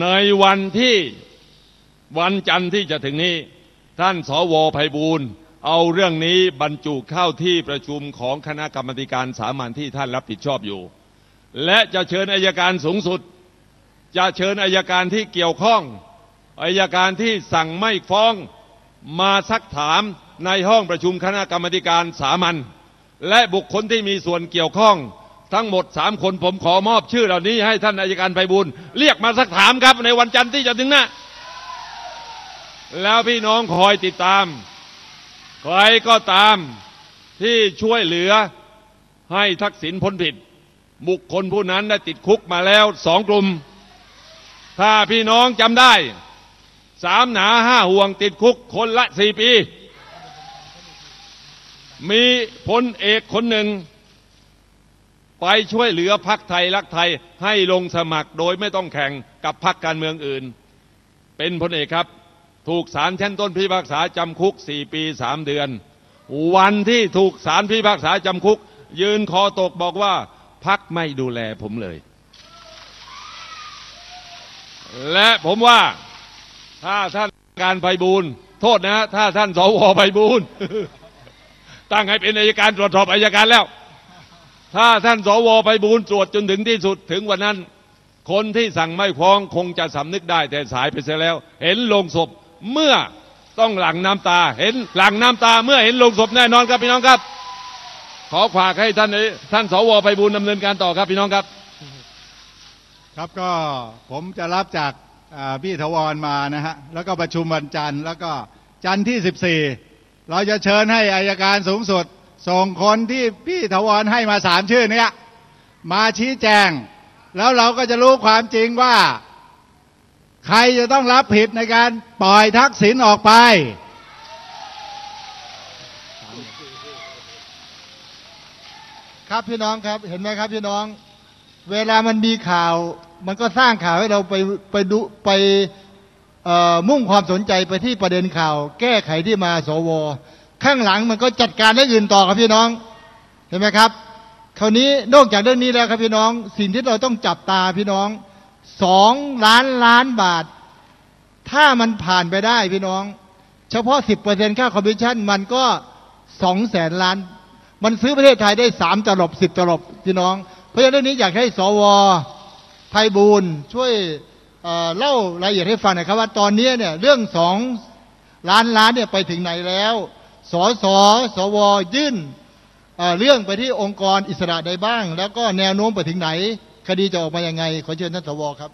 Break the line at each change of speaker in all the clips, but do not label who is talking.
ในวันที่วันจันทร์ที่จะถึงนี้ ท่านสวไพบูลย์เอาเรื่องนี้บรรจุเข้าที่ประชุมของคณะกรรมการสามัญที่ท่านรับผิดชอบอยู่ และจะเชิญอายการสูงสุด จะเชิญอายการที่เกี่ยวข้องอายการที่สั่งไม่ฟ้องมาซักถามในห้องประชุมคณะกรรมการสามัญและบุคคลที่มีส่วนเกี่ยวข้อง ทั้งหมดสามคนผมขอมอบชื่อเหล่านี้ให้ท่านอายการไพบูลเรียกมาสักถามครับในวันจันทร์ที่จะถึงน้าแล้วพี่น้องคอยติดตาม ใครก็ตามที่ช่วยเหลือให้ทักษิณพ้นผิด บุคคลผู้นั้นได้ติดคุกมาแล้วสองกลุ่ม ถ้าพี่น้องจำได้สามหนาห้าห่วงติดคุกคนละสี่ปี มีพลเอกคนหนึ่ง ไปช่วยเหลือพักไทยรักไทยให้ลงสมัครโดยไม่ต้องแข่งกับพักการเมืองอื่น เป็นพลเอกครับ ถูกศาลชั้นต้นพิพากษาจำคุก 4 ปี 3 เดือน วันที่ถูกศาลพิพากษาจำคุก ยืนคอตกบอกว่าพักไม่ดูแลผมเลย และผมว่าถ้าท่านการไพบูลโทษนะ ถ้าท่านสวไพบูลตั้งให้เป็นอายการตรวจสอบอายการแล้ว ถ้าท่านสวไพบูลย์ตรวจจนถึงที่สุดถึงวันนั้น คนที่สั่งไม่ฟ้องคงจะสำนึกได้แต่สายไปเสียแล้ว เห็นลงศพเมื่อต้องหลังน้ำตา เห็นหลังน้ำตาเมื่อเห็นลงศพแน่นอนครับพี่น้องครับ ขอฝากให้ท่านท่านสวไพบูลย์ดำเนินการต่อครับพี่น้องครับ
ครับก็ผมจะรับจากพี่ถาวรมานะฮะแล้วก็ประชุมวันจันทร์แล้วก็จันทร์ที่ 14 เราจะเชิญให้อายการสูงสุด ส่งคนที่พี่ถาวรให้มาสามชื่อเนี้ยมาชี้แจง แล้วเราก็จะรู้ความจริงว่า ใครจะต้องรับผิดในการปล่อยทักษิณออกไป
ครับพี่น้องครับเห็นไหมครับพี่น้อง เวลามันมีข่าว มันก็สร้างข่าวให้เราไปไปดูไปมุ่งความสนใจไปที่ประเด็นข่าว แก้ไขที่มาสว ข้างหลังมันก็จัดการเรื่องอื่นต่อครับพี่น้อง เห็นไหมครับ คราวนี้นอกจากเรื่องนี้แล้วครับพี่น้อง สิ่งที่เราต้องจับตาพี่น้องสองล้านล้านบาท ถ้ามันผ่านไปได้พี่น้อง เฉพาะสิบเปอร์เซ็นค่าคอมมิชชั่นมันก็สองแสนล้าน มันซื้อประเทศไทยได้สามตลบสิบตลบพี่น้อง เพราะฉะนั้นเรื่องนี้อยากให้สวไพบูลช่วยเเล่ารายละเอียดให้ฟังหน่อยครับว่าตอนนี้เนี่ยเรื่องสองล้านล้านเนี่ยไปถึงไหนแล้ว สสสวยื่นเรื่องไปที่องค์กรอิสระใดบ้าง แล้วก็แนวโน้มไปถึงไหน คดีจะออกมายังไง ขอเชิญท่านสวครับ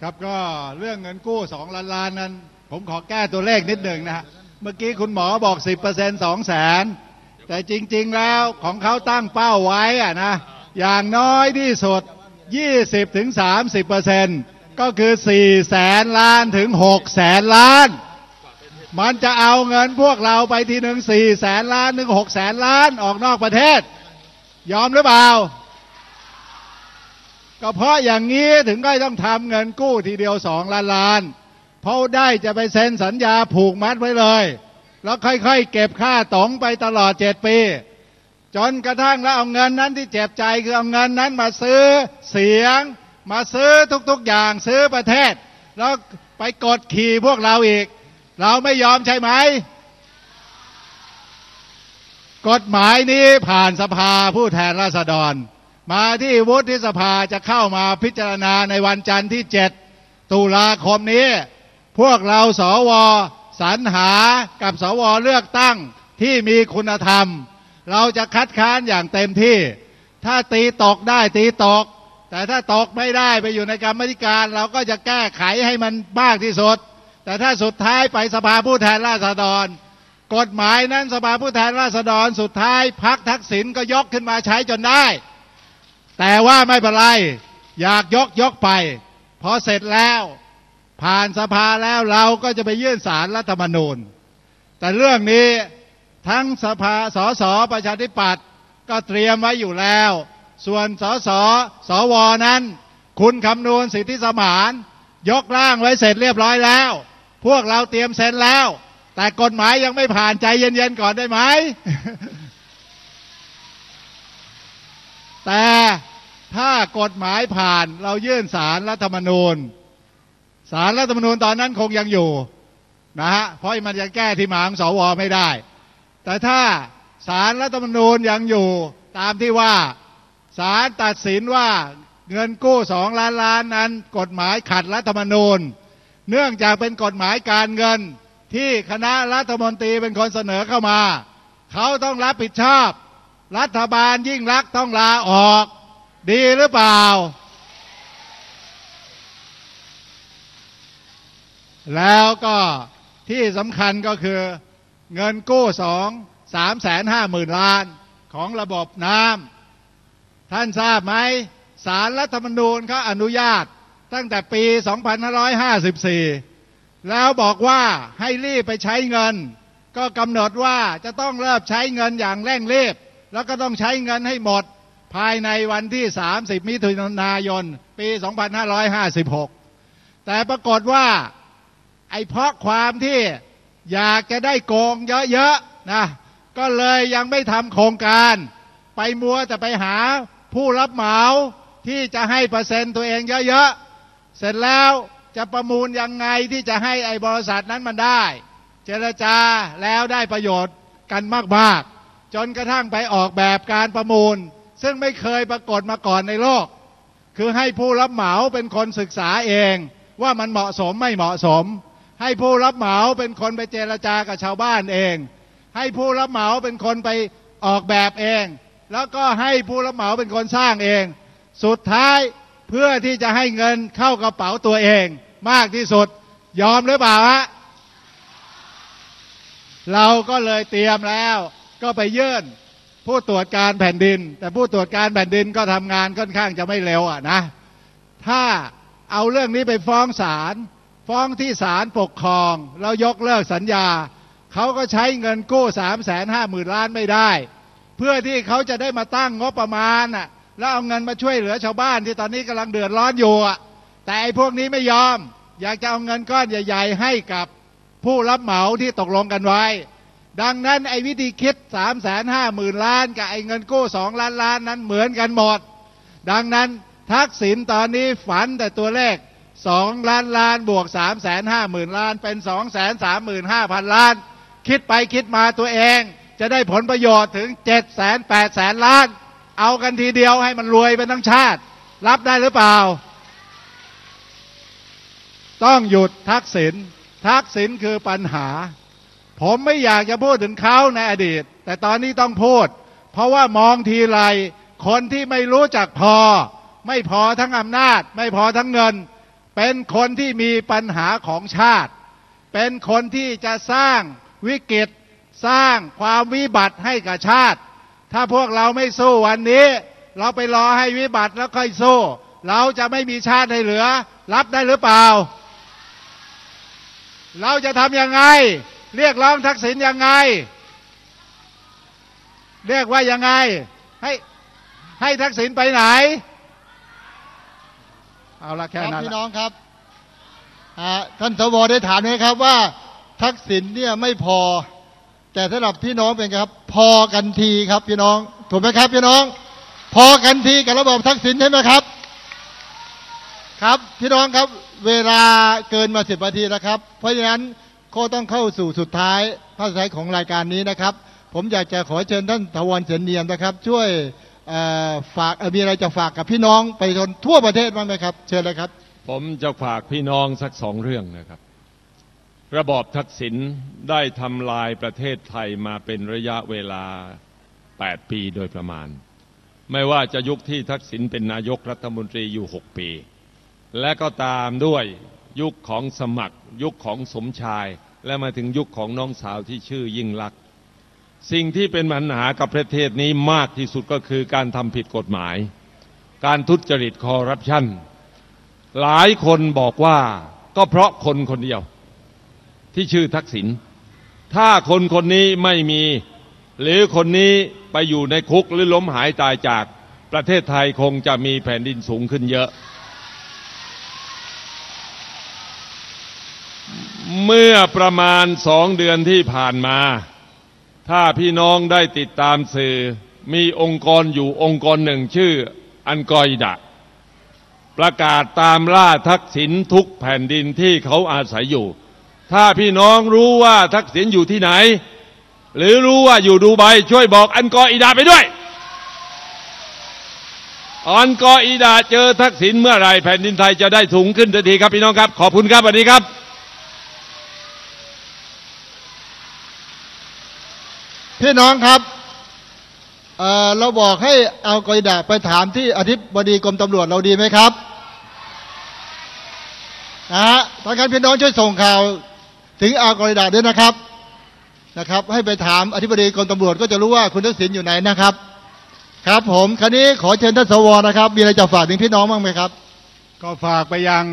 ครับก็เรื่องเงินกู้สองล้านล้านนั้น ผมขอแก้ตัวเลขนิดหนึ่งนะฮะเมื่อกี้คุณหมอบอก 10%เปอร์เซ็นต์สองแสนแต่จริง ๆแล้วของเขาตั้งเป้าไว้อะนะอย่างน้อยที่สุด 20ถึง30เปอร์เซ็นต์ก็คือ 4 แสนล้านถึง 6 แสนล้าน มันจะเอาเงินพวกเราไปทีหนึ่ง4แสนล้านถึง6แสนล้านออกนอกประเทศ ยอมหรือเปล่า ก็เพราะอย่างนี้ถึงก็ต้องทำเงินกู้ทีเดียวสองล้านล้าน เพราะได้จะไปเซ็นสัญญาผูกมัดไว้เลย แล้วค่อยๆ เก็บค่าตองไปตลอดเจ็ดปี จนกระทั่งแล้วเอาเงินนั้นที่เจ็บใจคือเอาเงินนั้นมาซื้อเสียง มาซื้อทุกๆอย่างซื้อประเทศ แล้วไปกดขี่พวกเราอีก เราไม่ยอมใช่ไหม กฎหมายนี้ผ่านสภาผู้แทนราษฎร มาที่วุฒิสภาจะเข้ามาพิจารณาในวันจันทร์ที่7ตุลาคมนี้ พวกเราสวสรรหากับสวเลือกตั้งที่มีคุณธรรม เราจะคัดค้านอย่างเต็มที่ ถ้าตีตกได้ตีตก แต่ถ้าตกไม่ได้ไปอยู่ในกรรมธิการ เราก็จะแก้ไขให้มันมากที่สุด แต่ถ้าสุดท้ายไปสภาผู้แทนราษฎร กฎหมายนั้นสภาผู้แทนราษฎร สุดท้ายพักทักษิณก็ยกขึ้นมาใช้จนได้ แต่ว่าไม่เป็นไร อยากยกยกไป พอเสร็จแล้ว ผ่านสภาแล้วเราก็จะไปยื่นสารรัฐธรรมนูญ แต่เรื่องนี้ทั้งสภาสสประชาธิปัตย์ก็เตรียมไว้อยู่แล้ว ส่วนสสสวนั้น คุณคำนวณสิทธิสมาน ยกร่างไว้เสร็จเรียบร้อยแล้ว พวกเราเตรียมเซ็นแล้ว แต่กฎหมายยังไม่ผ่านใจเย็นๆก่อนได้ไหม แต่ถ้ากฎหมายผ่านเรายื่นสารรัฐธรรมนูญสารรัฐธรรมนูญตอนนั้นคงยังอยู่นะฮะเพราะมันจะแก้ที่หมางสวไม่ได้ แต่ถ้าสารรัฐธรรมนูญยังอยู่ตามที่ว่าศาลตัดสินว่าเงินกู้สองล้านล้านนั้น กฎหมายขัดรัฐธรรมนูญ เนื่องจากเป็นกฎหมายการเงินที่คณะรัฐมนตรีเป็นคนเสนอเข้ามา เขาต้องรับผิดชอบ รัฐบาลยิ่งรักต้องลาออก ดีหรือเปล่า แล้วก็ที่สำคัญก็คือเงินกู้สองสามแสนห้าหมื่นล้านของระบบน้ำท่านทราบไหมสารรัฐธรรมนูญเขาอนุญาต ตั้งแต่ปี 2554 แล้วบอกว่าให้รีบไปใช้เงิน ก็กำหนดว่าจะต้องเริ่มใช้เงินอย่างเร่งรีบ แล้วก็ต้องใช้เงินให้หมด ภายในวันที่ 30 มิถุนายน ปี 2556 แต่ปรากฏว่าไอ้เพราะความที่อยากจะได้โกงเยอะๆนะก็เลยยังไม่ทำโครงการ ไปมัวแต่ไปหาผู้รับเหมาที่จะให้เปอร์เซ็นต์ตัวเองเยอะๆ เสร็จแล้วจะประมูลยังไงที่จะให้ไอ้บริษัทนั้นมันได้ เจรจาแล้วได้ประโยชน์กันมากๆ จนกระทั่งไปออกแบบการประมูล ซึ่งไม่เคยปรากฏมาก่อนในโลก คือให้ผู้รับเหมาเป็นคนศึกษาเองว่ามันเหมาะสมไม่เหมาะสม ให้ผู้รับเหมาเป็นคนไปเจรจากับชาวบ้านเอง ให้ผู้รับเหมาเป็นคนไปออกแบบเอง แล้วก็ให้ผู้รับเหมาเป็นคนสร้างเอง สุดท้าย เพื่อที่จะให้เงินเข้ากระเป๋าตัวเองมากที่สุด ยอมหรือเปล่าฮะเราก็เลยเตรียมแล้ว ก็ไปยื่นผู้ตรวจการแผ่นดิน แต่ผู้ตรวจการแผ่นดินก็ทำงานค่อนข้างจะไม่เร็วอะนะ ถ้าเอาเรื่องนี้ไปฟ้องศาลฟ้องที่ศาลปกครอง แล้วยกเลิกสัญญา เขาก็ใช้เงินกู้สามแสนห้าหมื่นล้านไม่ได้ เพื่อที่เขาจะได้มาตั้งงบประมาณน่ะ แล้วเอาเงินมาช่วยเหลือชาวบ้านที่ตอนนี้กำลังเดือดร้อนอยู่อะแต่ไอ้พวกนี้ไม่ยอม อยากจะเอาเงินก้อนใหญ่ ๆ ให้กับผู้รับเหมาที่ตกลงกันไว้ ดังนั้นไอ้วิธีคิด3ามแสนห้าหมื่นล้านกับไอ้เงินกู้สองล้านล้านนั้นเหมือนกันหมด ดังนั้นทักษิณตอนนี้ฝันแต่ตัวเลขสองล้านล้านบวกสามแสนห้าหมื่นล้าน เป็นสองแสนสามหมื่นห้าพันล้าน คิดไปคิดมาตัวเอง จะได้ผลประโยชน์ถึงเจ็ดแสนแปดแสนล้าน เอากันทีเดียวให้มันรวยเป็นทั้งชาติ รับได้หรือเปล่า ต้องหยุดทักษิณทักษิณคือปัญหา ผมไม่อยากจะพูดถึงเขาในอดีต แต่ตอนนี้ต้องพูด เพราะว่ามองทีไรคนที่ไม่รู้จักพอ ไม่พอทั้งอำนาจ ไม่พอทั้งเงิน เป็นคนที่มีปัญหาของชาติ เป็นคนที่จะสร้างวิกฤต สร้างความวิบัติให้กับชาติ ถ้าพวกเราไม่สู้วันนี้ เราไปรอให้วิบัติแล้วค่อยสู้ เราจะไม่มีชาติให้เหลือ รับได้หรือเปล่า เราจะทำยังไง เรียกร้องทักษิณยังไง เรียกว่ายังไง ให้ให้ทักษิณไปไหน เอาละแค่
รับ
นั้น
พี่น้องครับท่านสวได้ถามไหมครับว่า ทักษิณเนี่ยไม่พอ แต่สำหรับพี่น้องเป็นครับ พอกันทีครับ พี่น้อง ถูกไหมครับ พี่น้อง พอกันทีกับระบบทักษิณใช่ไหมครับ ครับ พี่น้องครับ เวลาเกินมาสิบนาทีแล้วครับ เพราะฉะนั้นก็ต้องเข้าสู่สุดท้ายภาษาของรายการนี้นะครับ ผมอยากจะขอเชิญท่านถาวรเสนเนียมนะครับ ช่วยฝากมีอะไรจะฝากกับพี่น้องไปจนทั่วประเทศบ้างไหมครับ เชิญเลยครับ
ผมจะฝากพี่น้องสักสองเรื่องนะครับ ระบอบทักษิณได้ทำลายประเทศไทยมาเป็นระยะเวลา 8 ปีโดยประมาณ ไม่ว่าจะยุคที่ทักษิณเป็นนายกรัฐมนตรีอยู่ 6 ปี และก็ตามด้วยยุคของสมัคร ยุคของสมชาย และมาถึงยุคของน้องสาวที่ชื่อยิ่งลักษณ์สิ่งที่เป็นปัญหากับประเทศนี้มากที่สุดก็คือการทำผิดกฎหมาย การทุจริตคอร์รัปชันหลายคนบอกว่าก็เพราะคนคนเดียว ที่ชื่อทักษิณถ้าคนคนนี้ไม่มี หรือคนนี้ไปอยู่ในคุกหรือล้มหายตายจากประเทศไทยคงจะมีแผ่นดินสูงขึ้นเยอะ เมื่อประมาณสองเดือนที่ผ่านมา ถ้าพี่น้องได้ติดตามสื่อ มีองค์กรอยู่องค์กรหนึ่งชื่ออันกอยดะ ประกาศตามล่าทักษิณทุกแผ่นดินที่เขาอาศัยอยู่ ถ้าพี่น้องรู้ว่าทักษิณอยู่ที่ไหน หรือรู้ว่าอยู่ดูไบช่วยบอกอันกออิดาไปด้วยอันกออิดาเจอทักษิณเมื่อไรแผ่นดินไทยจะได้สูงขึ้นทันทีครับพี่น้องครับ ขอบคุณครับสวัสดีครับ
พี่น้องครับเเราบอกให้เอากออิดะไปถามที่อธิบดีกรมตำรวจเราดีไหมครับนะฮะทางการพี่น้องช่วยส่งข่าว ถึงอัลกออิดะด้วยนะครับนะครับ ให้ไปถามอธิบดีกรมตำรวจก็จะรู้ว่าคุณทักษิณอยู่ไหนนะครับ ครับผมคราวนี้ขอเชิญท่านสวนะครับ มีอะไรจะฝากถึงพี่น้องบ้างไหมครับ
ก็ฝากไปยัง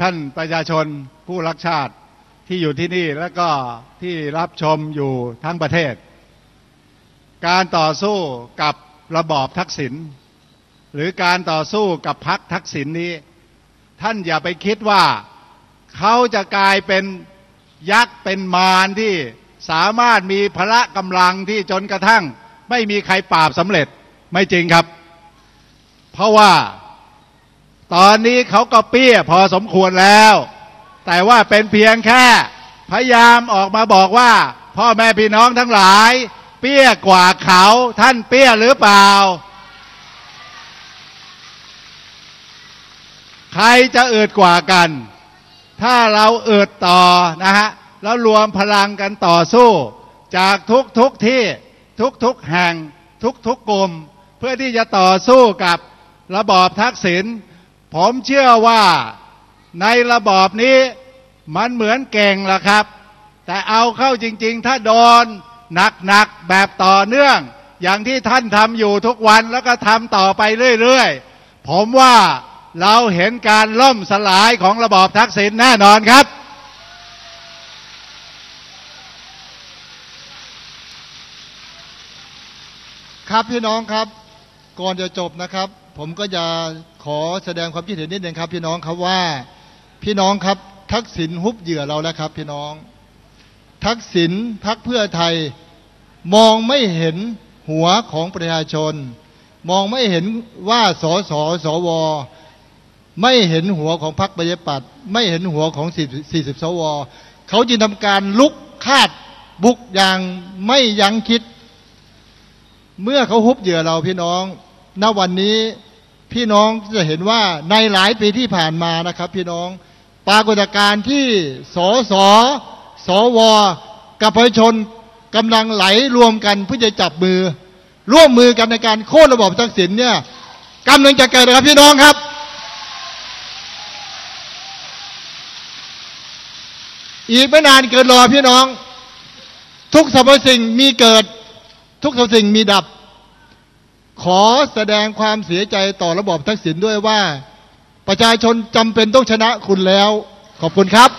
ท่านประชาชนผู้รักชาติที่อยู่ที่นี่แล้วก็ที่รับชมอยู่ทั้งประเทศ การต่อสู้กับระบอบทักษิณหรือการต่อสู้กับพักทักษิณนนี้ ท่านอย่าไปคิดว่าเขาจะกลายเป็น ยักษ์เป็นมารที่สามารถมีพละกำลังที่จนกระทั่ง ไม่มีใครปราบสำเร็จไม่จริงครับ เพราะว่า ตอนนี้เขาก็เปี้ยพอสมควรแล้ว แต่ว่าเป็นเพียงแค่ พยายามออกมาบอกว่า พ่อแม่พี่น้องทั้งหลาย เปี้ยกว่าเขาท่านเปี้ยหรือเปล่า ใครจะเอืดกว่ากัน ถ้าเราเอืดต่อนะฮะแล้วรวมพลังกันต่อสู้ จากทุกทุกที่ทุกทุกแห่งทุกทุกกลุ่ม เพื่อที่จะต่อสู้กับระบอบทักษิณผมเชื่อว่าในระบอบนี้มันเหมือนเก่งละครับ แต่เอาเข้าจริง ๆ ถ้าโดนหนักๆแบบต่อเนื่อง อย่างที่ท่านทำอยู่ทุกวันแล้วก็ทำต่อไปเรื่อย ๆ ผมว่า เราเห็นการล่มสลายของระบอบทักษิณแน่นอนครับ
ครับพี่น้องครับ ก่อนจะจบนะครับ ผมก็จะขอแสดงความคิดเห็นนิดนึงครับ พี่น้องครับว่า พี่น้องครับทักษิณฮุบเหยื่อเราแล้วครับ พี่น้อง ทักษิณพักเพื่อไทยมองไม่เห็นหัวของประชาชน มองไม่เห็นว่าสสสว ไม่เห็นหัวของพรรคประชาธิปัตย์ไม่เห็นหัวของ 40 สว เขาจึงทำการลุกคาดบุกอย่างไม่ยั้งคิด เมื่อเขาฮุบเหยื่อเราพี่น้อง ณ วันนี้พี่น้องจะเห็นว่าในหลายปีที่ผ่านมานะครับ พี่น้อง ปรากฏการณ์ที่สสสว กับประชาชนกำลังไหลรวมกันเพื่อจะจับมือ ร่วมมือกันในการโค่นระบอบทักษิณเนี่ยกำลังจะเกิดนะครับพี่น้องครับ อีกไม่นานเกิดรอพี่น้อง ทุกสรรพสิ่งมีเกิด ทุกสรรพสิ่งมีดับ ขอแสดงความเสียใจต่อระบอบทักษิณด้วยว่า ประชาชนจำเป็นต้องชนะคุณแล้ว ขอบคุณครับ